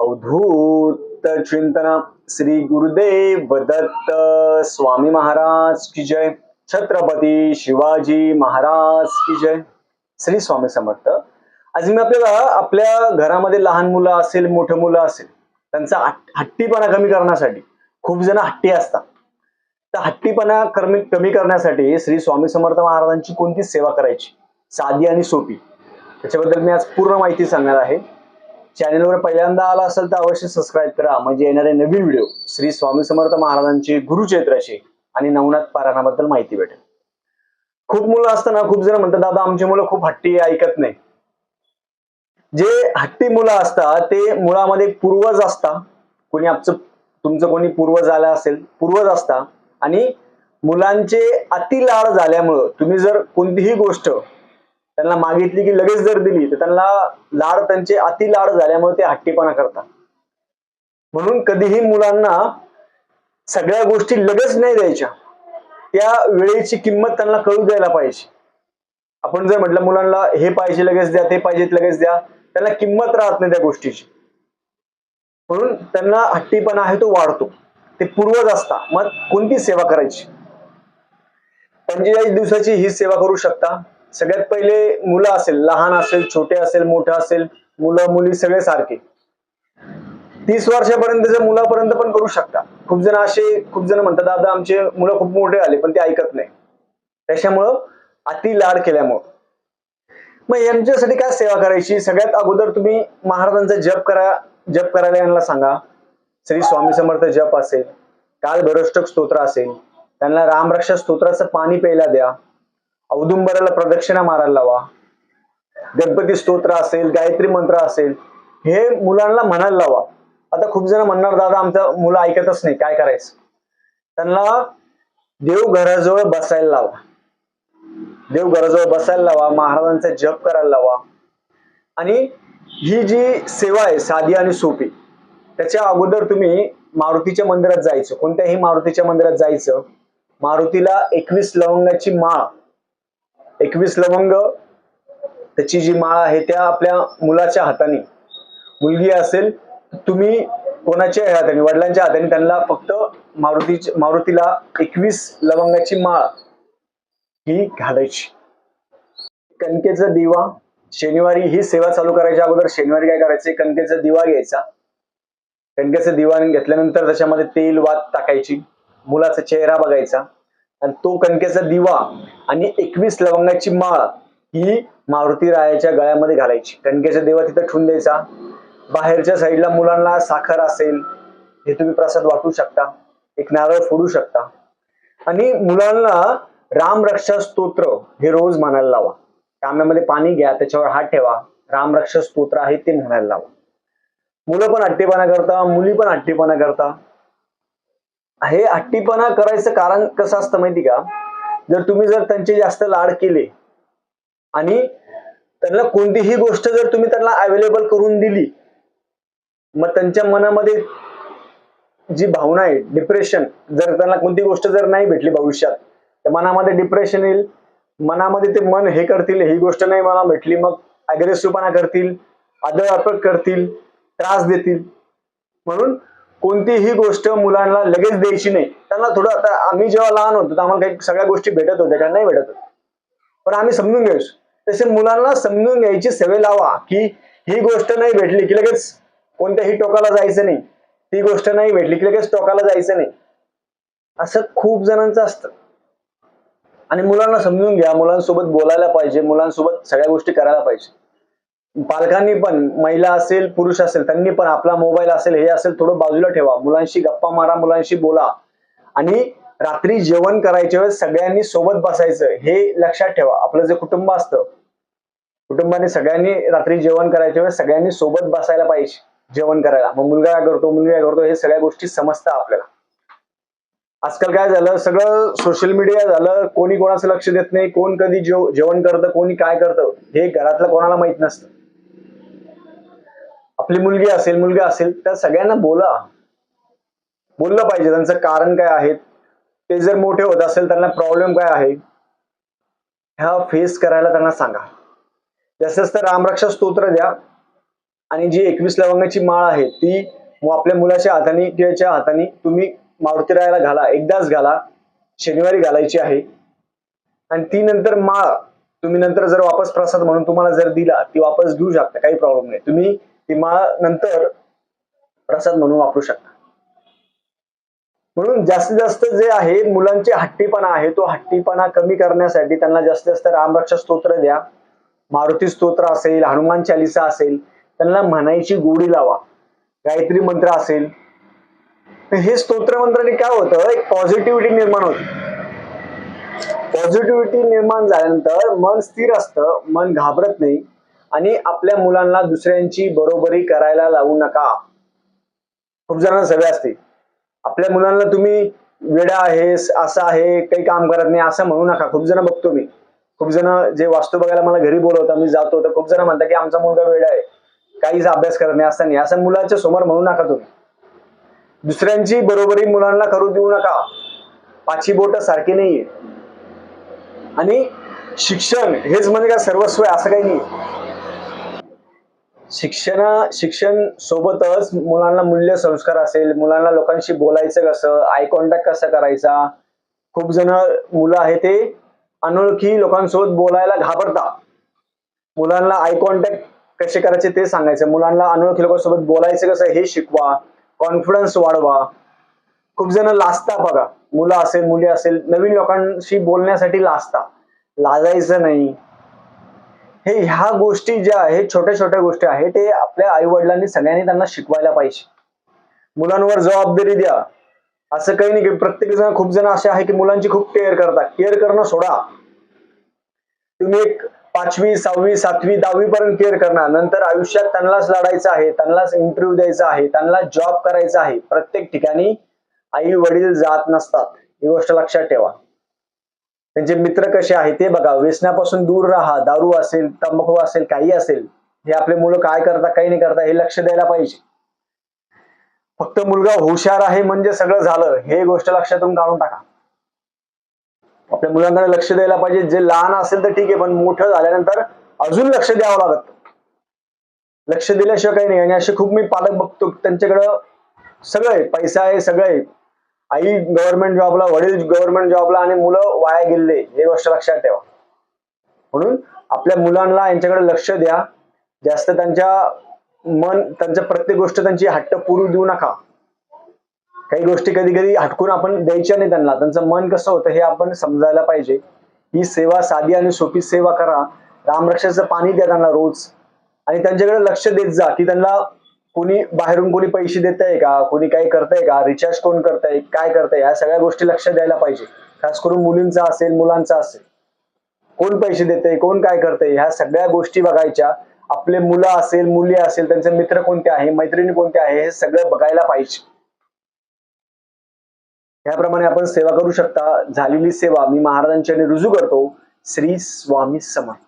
अवधूत चिंतन श्री गुरुदेव दत्त स्वामी महाराज की जय. छत्रपती शिवाजी महाराज की जय. श्री स्वामी समर्थ. आज मी आपल्याला आपल्या घरामध्ये लहान मुलं असेल मोठे मुलं असेल त्यांचा हट्टीपणा कमी करण्यासाठी खूप जण हट्टी असतात. तर हट्टीपणा कमी कमी करण्यासाठी श्री स्वामी समर्थ महाराजांची कोणती सेवा करायची? साधी आणि सोपी. त्याच्याबद्दल मी आज पूर्ण माहिती सांगणार आहे. चॅनेलवर पहिल्यांदा आला असेल तर अवश्य सबस्क्राईब करा. म्हणजे येणारे नवीन व्हिडिओ श्री स्वामी समर्थ महाराजांची गुरुचैत्राची आणि नवनाथ पारायणाबद्दल माहिती भेटेल. खूप मुलं असताना खूप जण म्हणतात दादा आमची मुलं खूप हट्टी ऐकत नाही. जे हट्टी मुलं असतात ते मुळामध्ये पूर्वज असता कोणी आमचं तुमचं कोणी पूर्वज आलं असेल पूर्वज असता. आणि मुलांचे अति लाड झाल्यामुळं तुम्ही जर कोणतीही गोष्ट त्यांना मागितली की लगेच जर दिली तर त्यांना लाड त्यांचे अति लाड झाल्यामुळे ते हट्टीपणा करतात. म्हणून कधीही मुलांना सगळ्या गोष्टी लगेच नाही द्यायच्या. त्या वेळेची किंमत त्यांना कळू द्यायला पाहिजे. आपण जर म्हटलं मुलांना हे पाहिजे लगेच द्या ते पाहिजे लगेच द्या त्यांना किंमत राहत नाही त्या गोष्टीची. म्हणून त्यांना हट्टीपणा आहे तो वाढतो. ते पूर्वज असता मग कोणती सेवा करायची? पंचेचाळीस दिवसाची ही सेवा करू शकता. सगळ्यात पहिले मुलं असेल लहान असेल छोटे असेल मोठं असेल मुलं मुली सगळे सारखे. तीस वर्षापर्यंतच्या मुलापर्यंत पण करू शकता. खूप जण असे खूप जण म्हणतात दादा आमचे मुलं खूप मोठे आले पण ते ऐकत नाही. त्याच्यामुळं अति लाड केल्यामुळं. मग यांच्यासाठी काय सेवा करायची? सगळ्यात अगोदर तुम्ही महाराजांचा जप करा जप करायला यांना सांगा. श्री स्वामी समर्थ जप असेल काल भैरष्टक स्तोत्र असेल त्यांना रामरक्षा स्तोत्राचं पाणी प्यायला द्या. औदुंबराला प्रदक्षिणा मारायला लावा. गणपती स्तोत्र असेल गायत्री मंत्र असेल हे मुलांना म्हणायला लावा. आता खूप जण म्हणणार दादा आमचं मुलं ऐकतच नाही काय करायचं? त्यांना देव घराजवळ बसायला लावा. देव घराजवळ बसायला लावा महाराजांचा जप करायला लावा. आणि ही जी सेवा आहे साधी आणि सोपी त्याच्या अगोदर तुम्ही मारुतीच्या मंदिरात जायचं. कोणत्याही मारुतीच्या मंदिरात जायचं. मारुतीला एकवीस लवंगाची माळ एकवीस लवंग त्याची जी माळ आहे त्या आपल्या मुलाच्या हाताने. मुलगी असेल तुम्ही कोणाच्या हाताने वडिलांच्या हाताने त्यांना फक्त मारुती मारुतीला एकवीस लवंगाची माळ ही घालायची. कणकेचा दिवा शनिवारी ही सेवा चालू करायच्या अगोदर शनिवारी काय करायचे? कणकेचा दिवा घ्यायचा. कणकेचा दिवा घेतल्यानंतर त्याच्यामध्ये तेल वात टाकायची. मुलाचा चेहरा बघायचा. आणि तो कणकेचा दिवा आणि एकवीस लवंगाची माळ ही मारुती रायाच्या गळ्यामध्ये घालायची. कणकेचा देवा तिथं ठेवून द्यायचा. बाहेरच्या साईडला मुलांना साखर असेल हे तुम्ही प्रसाद वाटू शकता. एक नारळ फोडू शकता. आणि मुलांना राम रक्षा स्तोत्र हे रोज म्हणायला लावा. तांब्यामध्ये पाणी घ्या त्याच्यावर हात ठेवा. राम रक्षा स्तोत्र आहे ते म्हणायला लावा. मुलं पण हट्टीपणा करता मुली पण हट्टीपणा करता. हे हट्टीपणा करायचं कारण कसं असतं माहिती का? जर तुम्ही जर त्यांचे जास्त लाड केले आणि त्यांना कोणतीही गोष्ट जर तुम्ही त्यांना अवेलेबल करून दिली मग त्यांच्या मनामध्ये जी भावना आहे डिप्रेशन जर त्यांना कोणती गोष्ट जर नाही भेटली भविष्यात तर मनामध्ये डिप्रेशन येईल. मनामध्ये ते मन हे करतील ही गोष्ट नाही मला भेटली मग अग्रेसिव्हपणा करतील आदळ करतील त्रास देतील. म्हणून कोणतीही गोष्ट मुलांना लगेच द्यायची नाही. त्यांना थोडं आता आम्ही जेव्हा लहान होतो तर आम्हाला काही सगळ्या गोष्टी भेटत होत्या का नाही भेटत होत्या. पण आम्ही समजून घ्यायचो. तसे मुलांना समजून घ्यायची सवय लावा की ही गोष्ट नाही भेटली की लगेच कोणत्याही टोकाला जायचं नाही. ती गोष्ट नाही भेटली की लगेच टोकाला जायचं नाही. असं खूप जणांचं असतं. आणि मुलांना समजून घ्या मुलांसोबत बोलायला पाहिजे मुलांसोबत सगळ्या गोष्टी करायला पाहिजे. पालकांनी पण महिला असेल पुरुष असेल त्यांनी पण आपला मोबाईल असेल हे असेल थोडं बाजूला ठेवा. मुलांशी गप्पा मारा मुलांशी बोला. आणि रात्री जेवण करायच्या वेळेस सगळ्यांनी सोबत बसायचं हे लक्षात ठेवा. आपलं जे कुटुंब असतं कुटुंबाने सगळ्यांनी रात्री जेवण करायच्या वेळेस सगळ्यांनी सोबत बसायला पाहिजे जेवण करायला. मग मुलगा काय करतो मुलगी काय करतो हे सगळ्या गोष्टी समजतात आपल्याला. आजकाल काय झालं सगळं सोशल मीडिया झालं कोणी कोणाचं लक्ष देत नाही कोण कधी जेव जेवण करतं कोणी काय करतं हे घरातलं कोणाला माहीत नसतं. आपली मुलगी असेल मुलगा असेल त्या सगळ्यांना बोला. बोललं पाहिजे त्यांचं कारण काय आहे? ते जर मोठे होत असेल त्यांना प्रॉब्लेम काय आहे? ह्या फेस करायला त्यांना सांगा. जास्तीत जास्त रामरक्षा स्तोत्र द्या. आणि जी एकवीस लवंगाची माळ आहे ती आपल्या मुलाच्या हाताने किंवा हाताने तुम्ही मारुतीरायाला घाला. एकदाच घाला. शनिवारी घालायची आहे. आणि ती नंतर माळ तुम्ही नंतर जर वापस प्रसाद म्हणून तुम्हाला जर दिला ती वापस घेऊ शकता. काही प्रॉब्लेम नाही. तुम्ही ती माळ नंतर प्रसाद म्हणून वापरू शकता. म्हणून जास्तीत जास्त जे आहे मुलांचे हट्टीपणा आहे तो हट्टीपणा कमी करण्यासाठी त्यांना जास्तीत जास्त रामरक्षा स्तोत्र द्या. मारुती स्तोत्र असेल हनुमान चालिसा असेल त्यांना म्हणायची गोडी लावा. गायत्री मंत्र असेल. तर हे स्तोत्र मंत्राने काय होतं? एक पॉझिटिव्हिटी निर्माण होते. पॉझिटिव्हिटी निर्माण झाल्यानंतर मन स्थिर असतं मन घाबरत नाही. आणि आपल्या मुलांना दुसऱ्यांची बरोबरी करायला लावू नका. खूप जणांना सवय असते. आपल्या मुलांना तुम्ही वेडा आहेस असं आहे काही काम करत नाही असं म्हणू नका. खूप जण बघतो मी. खूप जण जे वास्तू बघायला मला घरी बोलवतात मी जातो तर खूप जण म्हणतात की आमचा मुलगा वेडा आहे. काहीच अभ्यास करत नाही असं नाही. असं मुलाच्या समोर म्हणू नका तुम्ही. दुसऱ्यांची बरोबरी मुलांना करू देऊ नका. पाची बोट सारखी नाहीये. आणि शिक्षण हेच म्हणजे काय सर्वस्व आहे असं काही नाही शिक्षण शिक्षण सोबतच मुलांना मूल्य संस्कार असेल मुलांना लोकांशी बोलायचं कसं आय कॉन्टॅक्ट कसा करायचा? खूप जण मुलं आहे ते अनोळखी लोकांसोबत बोलायला घाबरतात. मुलांना आय कॉन्टॅक्ट कसे करायचे ते सांगायचं. मुलांना अनोळखी लोकांसोबत बोलायचं कसं हे शिकवा. कॉन्फिडन्स वाढवा. खूप जण लाजता बघा. मुलं असेल मुली असेल नवीन लोकांशी बोलण्यासाठी लाजता लाजायचं नाही. हे ह्या गोष्टी ज्या आहेत छोट्या छोट्या गोष्टी आहेत ते आपल्या आई वडिलांनी सगळ्यांनी त्यांना शिकवायला पाहिजे. मुलांवर जबाबदारी द्या. असं काही नाही की प्रत्येक जण खूप जण असे आहे की मुलांची खूप केअर करतात. केअर करणं सोडा. तुम्ही एक पाचवी सहावी सातवी दहावी पर्यंत केअर करणार. नंतर आयुष्यात त्यांनाच लढायचं आहे त्यांनाच इंटरव्ह्यू द्यायचा आहे त्यांना जॉब करायचा आहे. प्रत्येक ठिकाणी आई वडील जात नसतात. ही गोष्ट लक्षात ठेवा. त्यांचे मित्र कसे आहेत ते बघा. व्यसनापासून दूर राहा. दारू असेल तंबाखू असेल काही असेल हे आपले मुलं काय करता काही नाही करता हे लक्ष द्यायला पाहिजे. फक्त मुलगा हुशार आहे म्हणजे सगळं झालं. हे गोष्ट लक्षातून काढून टाका. आपल्या मुलांकडे लक्ष द्यायला पाहिजे. जे लहान असेल तर ठीक आहे पण मोठं झाल्यानंतर अजून लक्ष द्यावं लागत. लक्ष दिल्याशिवाय काही नाही. आणि असे खूप मी पालक बघतो त्यांच्याकडं सगळं आहे. पैसा आहे सगळं आहे. आई गव्हर्नमेंट जॉबला वडील गव्हर्नमेंट जॉबला आणि मुलं वाया गेले हे गोष्ट लक्षात ठेवा. म्हणून आपल्या मुलांना यांच्याकडे लक्ष द्या. जास्त त्यांच्या मन त्यांच्या प्रत्येक गोष्ट त्यांची हट्ट पुरू देऊ नका. काही गोष्टी कधी कधी हटकून आपण द्यायच्या नाही त्यांना. त्यांचं मन कसं होतं हे आपण समजायला पाहिजे. ही सेवा साधी आणि सोपी सेवा करा. रामरक्षाचं पाणी द्या त्यांना रोज. आणि त्यांच्याकडे लक्ष देत जा की त्यांना कुणी बाहेरून कोणी पैसे देत आहे का? कुणी काही करतंय का? रिचार्ज कोण करतंय? काय करतंय? या सगळ्या गोष्टी लक्ष द्यायला पाहिजे. खास करून मुलींचा असेल मुलांचा असेल. कोण पैसे देतंय? कोण काय करतंय? ह्या सगळ्या गोष्टी बघायच्या. आपले मुलं असेल मुली असेल त्यांचे मित्र कोणते आहे मैत्रिणी कोणते आहे हे सगळं बघायला पाहिजे. याप्रमाणे आपण सेवा करू शकता. झालेली सेवा मी महाराजांच्या रुजू करतो. श्री स्वामी समर्थ.